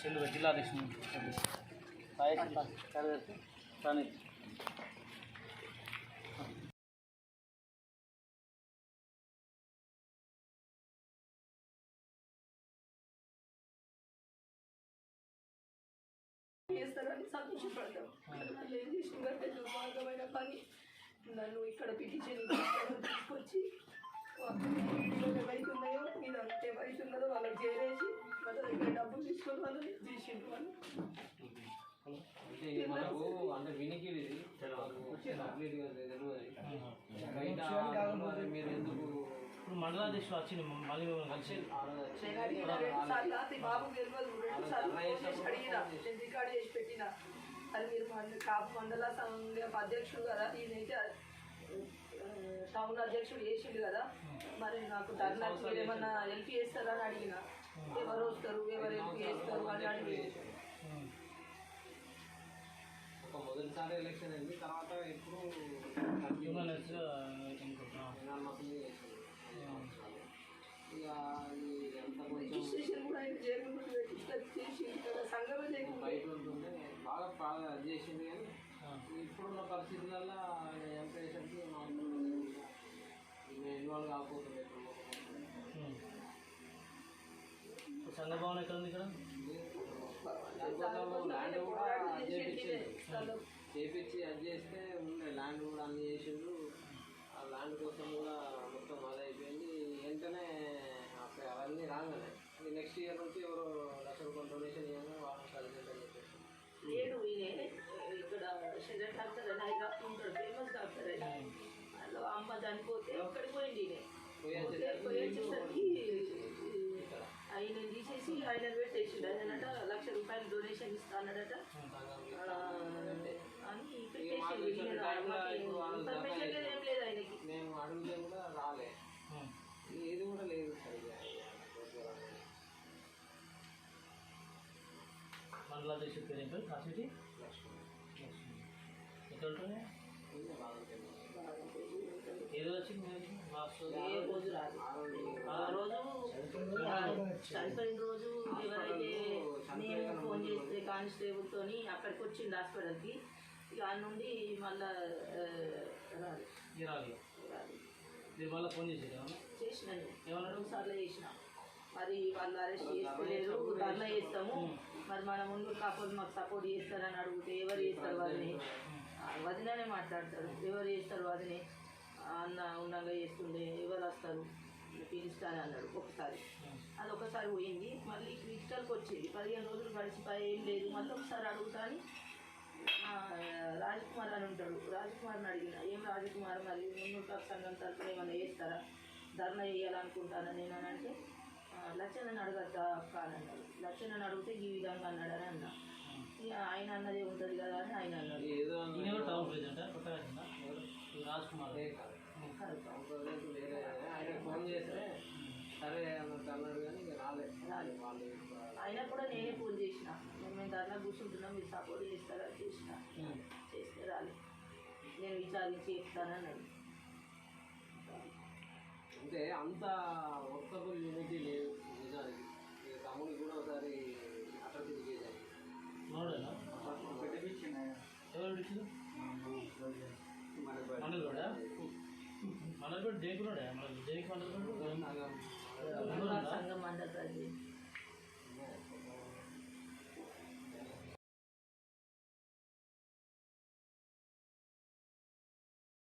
చెల్లు జిల్లా కార్యదర్శి కానీ చేస్తారని సంతోషపడతాం వాళ్ళు ఏం చేసిందంటే భాగమైన పని నన్ను ఇక్కడ పిటిషన్ తీసుకొచ్చి ఎవరికి ఉన్నాయో మీద ఎవరికి ఉన్నదో వాళ్ళకి చేరేసి వాళ్ళ దగ్గర డబ్బులు తీసుకొని వాళ్ళని చేసిండు వాళ్ళు. అంటే ఇది మనకు అంటే కంప్లీట్గా తెలియదు. మరి. ఎందుకు? ఇప్పుడు మండలాధ్యక్షుడు వచ్చింది మళ్ళీ మిమ్మల్ని కలిసి నేను బాబు నేను పెట్టిన. అది మీరు కాపు మండల సంఘం అధ్యక్షుడు కదా ఈయనైతే టౌన్ అధ్యక్షుడు చేసిండు కదా. మరి నాకు ధర్నా మీరు ఏమన్నా హెల్ప్ చేస్తారా అని అడిగిన. ఎవరు వస్తారు ఎవరు హెల్ప్ చేస్తారు అని అడిగి ఒక మొదటిసారి ఎలక్షన్ అయింది తర్వాత కొంచెం రిజిస్ట్రేషన్ కూడా ఆయన కదా సంఘమే లేకుండా. బయట ఉంటుంటే బాగా బాగా అది చేసింది కానీ ఇప్పుడున్న పరిస్థితులలో ఎంపీఎస్కి సంఘభవన్ ఎక్కడ ఉంది ఇక్కడ? ల్యాండ్ కూడా చేపించిండు చేపించి అది చేస్తే ఉండే ల్యాండ్ కూడా అన్ని చేసిండు ఆ ల్యాండ్ కోసం కూడా తీసేసి ఆయన పెట్టేసిండు ఆయనట లక్ష రూపాయలు డొనేషన్ ఇస్తానడట ఆ, అని ఇన్ఫర్మేషన్ లేదు. ఏం లేదు ఆయనకి. మేము అడిగితే కూడా రాలే. ఇది కూడా లేదు మండలాధ్యక్షుడు పేరు ఏం పేరు? కాసిటీ ఎక్కడ. ఏ రోజు వచ్చింది? ఏ రోజు? రాదు ఆ రోజు? చనిపోయిన రోజు. నేను ఫోన్ చేస్తే కానిస్టేబుల్తో అక్కడికి వచ్చిండు హాస్పిటల్కి. ఇక ఆ నుండి మళ్ళా మీరు మళ్ళీ ఫోన్ చేసినాను ఏమన్నాడు సార్లు చేసిన. మరి వాళ్ళు అరెస్ట్ చేసుకోలేదు ధర్నా చేస్తాము. మరి మన ముందు కాకపోతే మాకు సపోర్ట్ చేస్తారని అడిగితే ఎవరు చేస్తారు వదిని ఆ, వదిననే మాట్లాడతారు. ఎవరు చేస్తారు వదిని అన్న ఉండగా చేస్తుండే ఎవరు వస్తారు? పిలుస్తాను అన్నాడు ఒకసారి. అది ఒకసారి పోయింది. మళ్ళీ క్రిస్టల్కి వచ్చింది. పదిహేను రోజులు గడిచిపోయి ఏం లేదు. మళ్ళీ ఒకసారి అడుగుతాను రాజకుమార్ అని ఉంటాడు. రాజకుమార్ని అడిగిన ఏం రాజకుమార్ మరి? మున్నూరు సంఘం తరఫున ఏమైనా చేస్తారా? ధర్నా చేయాలనుకుంటానా నేను? అని అంటే "ఆ, లచ్చన్నని అడగద్దా అక్క అని అన్నాడు. లచ్చన్నని అడిగితే ఈ విధంగా అన్నాడు అని అన్నా. ఇక ఆయన అన్నదే ఉంటుంది కదా అని ఆయన అన్నాడు. ఏదో సరే అన్నట్టు అన్నాడు కానీ ఇక రాలే రాలే వాళ్ళు ఇంకా ఆయన కూడా నేనే ఫోన్ చేసిన. నేను మేము ధర్నా కూర్చుంటున్నాం మీరు సపోర్ట్ చేస్తారా? చేసిన. చేస్తే రాలే. నేను విచారించి చెప్తానన్నాడు అంటే అంత వర్కబుల్ యూనిటీ లేదు నిజానికి. ఇక తమ్ముడికి కూడా ఒకసారి అక్కడ తిరిగేదాన్ని నోడేనా ఎవరు ఇచ్చింది మండల్ కూడా. మండల్ కూడా జైకు రోడే మన జైకి మండల్ కూడా సంఘం ఆంధ్రప్రదేశ్